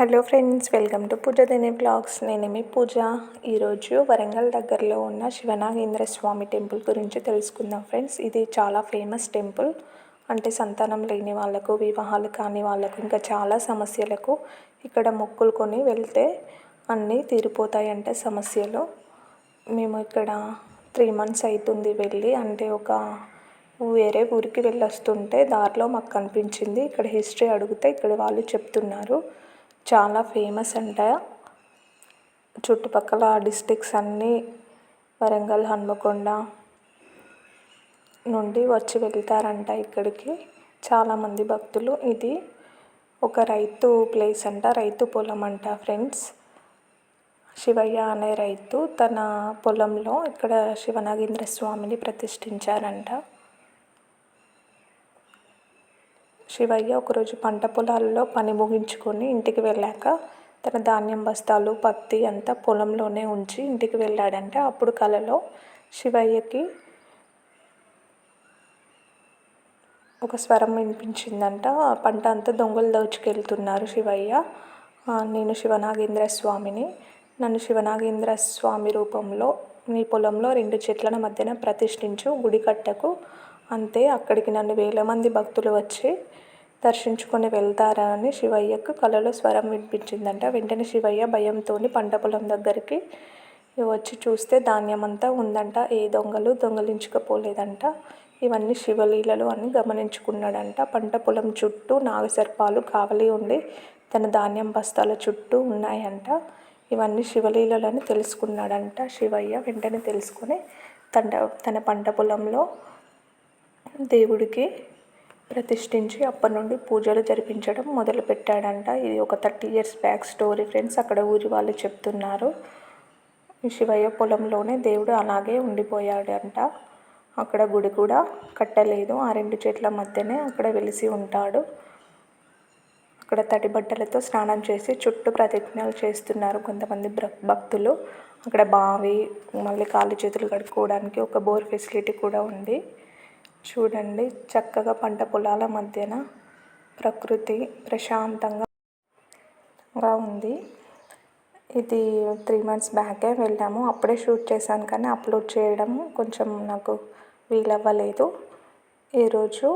Hello friends welcome to Pooja దేని vlogs. నేను మీ పూజ. ఈరోజు వరంగల్ దగ్గరలో ఉన్న శివనాగేంద్ర స్వామి టెంపుల్ గురించి తెలుసుకుందాం ఫ్రెండ్స్. ఇది చాలా ఫేమస్ టెంపుల్. అంటే సంతానం లేని వాళ్ళకు వివాహాలు కాని వాళ్ళకు ఇంకా చాలా సమస్యలకు ఇక్కడ మొక్కులు కొని వెళ్తే అన్నీ తీరిపోతాయంటే సమస్యలు. మేము ఇక్కడ త్రీ మంత్స్ అవుతుంది వెళ్ళి. అంటే ఒక వేరే ఊరికి వెళ్ళి వస్తుంటే దారిలో మాకు కనిపించింది. ఇక్కడ హిస్టరీ అడిగితే ఇక్కడ వాళ్ళు చెప్తున్నారు. చాలా ఫేమస్ అంట. చుట్టుపక్కల డిస్ట్రిక్ట్స్ అన్నీ వరంగల్ హన్మకొండ నుండి వచ్చి వెళ్తారంట ఇక్కడికి. చాలామంది భక్తులు. ఇది ఒక రైతు ప్లేస్ అంట రైతు పొలం అంట ఫ్రెండ్స్ శివయ్య అనే రైతు తన పొలంలో ఇక్కడ శివనాగేంద్ర స్వామిని ప్రతిష్ఠించారంట. శివయ్య ఒకరోజు పంట పొలాల్లో పని ముగించుకొని ఇంటికి వెళ్ళాక తన ధాన్యం బస్తాలు పత్తి అంతా పొలంలోనే ఉంచి ఇంటికి వెళ్ళాడంట. అప్పుడు కలలో శివయ్యకి ఒక స్వరం వినిపించిందంట. పంట అంతా దొంగలు దోచుకెళ్తున్నారు శివయ్య. నేను శివనాగేంద్ర స్వామిని. నన్ను శివనాగేంద్ర స్వామి రూపంలో మీ పొలంలో రెండు చెట్ల మధ్యన ప్రతిష్ఠించు గుడి కట్టకు. అంతే అక్కడికి నన్ను వేల మంది భక్తులు వచ్చి దర్శించుకొని వెళ్తారా అని శివయ్యకు కలలో స్వరం వినిపించిందంట. వెంటనే శివయ్య భయంతో పంట పొలం దగ్గరికి వచ్చి చూస్తే ధాన్యం అంతా ఉందంట. ఏ దొంగలు దొంగలించుకపోలేదంట. ఇవన్నీ శివలీలలు అని గమనించుకున్నాడంట. పంట పొలం చుట్టూ నాగసర్పాలు కావలి ఉండి తన ధాన్యం బస్తాల చుట్టూ ఉన్నాయంట. ఇవన్నీ శివలీలలని తెలుసుకున్నాడంట శివయ్య. వెంటనే తెలుసుకొని తన తన పంట పొలంలో దేవుడికి ప్రతిష్ఠించి అప్పటి నుండి పూజలు జరిపించడం మొదలుపెట్టాడంట. ఇది ఒక thirty years back story friends. అక్కడ ఊరి వాళ్ళు చెప్తున్నారు. శివయ్య పొలంలోనే దేవుడు అలాగే ఉండిపోయాడంట. అక్కడ గుడి కూడా కట్టలేదు. ఆ రెండు చెట్ల మధ్యనే అక్కడ వెలిసి ఉంటాడు. అక్కడ తడి బట్టలతో స్నానం చేసి చుట్టూ ప్రతిజ్ఞలు చేస్తున్నారు కొంతమంది భక్తులు. అక్కడ బావి మళ్ళీ కాళ్ళు చేతులు కడుక్కోవడానికి ఒక బోర్ ఫెసిలిటీ కూడా ఉంది. చూడండి చక్కగా పంట పొలాల మధ్యన ప్రకృతి ప్రశాంతంగా ఉంది. ఇది త్రీ మంత్స్ బ్యాకే వెళ్ళాము. అప్పుడే షూట్ చేశాను కానీ అప్లోడ్ చేయడం కొంచెం నాకు వీలవ్వలేదు. ఈరోజు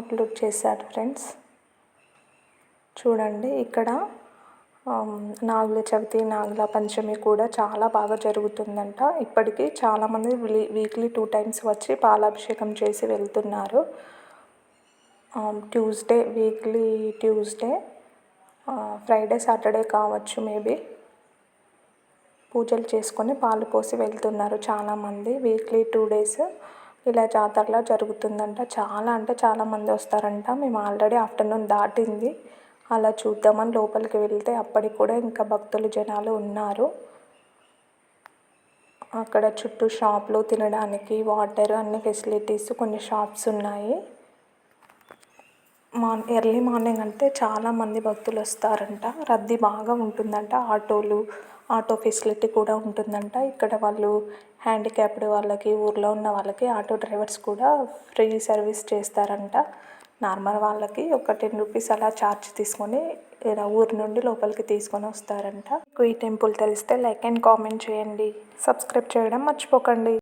అప్లోడ్ చేశాను ఫ్రెండ్స్. చూడండి ఇక్కడ నాగుల చవితి నాగుల పంచమి కూడా చాలా బాగా జరుగుతుందంట. ఇప్పటికీ చాలామంది వీక్లీ టూ టైమ్స్ వచ్చి పాలాభిషేకం చేసి వెళ్తున్నారు. Tuesday weekly Tuesday Friday Saturday కావచ్చు మేబీ. పూజలు చేసుకొని పాలు పోసి వెళ్తున్నారు చాలామంది. వీక్లీ టూ డేస్ ఇలా జాతరలా జరుగుతుందంట. చాలా అంటే చాలామంది వస్తారంట. మేము ఆల్రెడీ ఆఫ్టర్నూన్ దాటింది. అలా చూద్దామని లోపలికి వెళ్తే అప్పటికి కూడా ఇంకా భక్తులు జనాలు ఉన్నారు. అక్కడ చుట్టూ షాపులు తినడానికి వాటర్ అన్ని ఫెసిలిటీస్ కొన్ని షాప్స్ ఉన్నాయి. మార్ ఎర్లీ మార్నింగ్ అంటే చాలామంది భక్తులు వస్తారంట. రద్దీ బాగా ఉంటుందంట. ఆటోలు ఆటో ఫెసిలిటీ కూడా ఉంటుందంట. ఇక్కడ వాళ్ళు హ్యాండిక్యాప్డ్ వాళ్ళకి ఊర్లో ఉన్న వాళ్ళకి ఆటో డ్రైవర్స్ కూడా ఫ్రీ సర్వీస్ చేస్తారంట. నార్మల్ వాళ్ళకి ఒక టెన్ రూపీస్ అలా ఛార్జ్ తీసుకొని ఊరి నుండి లోపలికి తీసుకొని వస్తారంట. ఈ టెంపుల్ తెలిస్తే లైక్ అండ్ కామెంట్ చేయండి. సబ్స్క్రైబ్ చేయడం మర్చిపోకండి.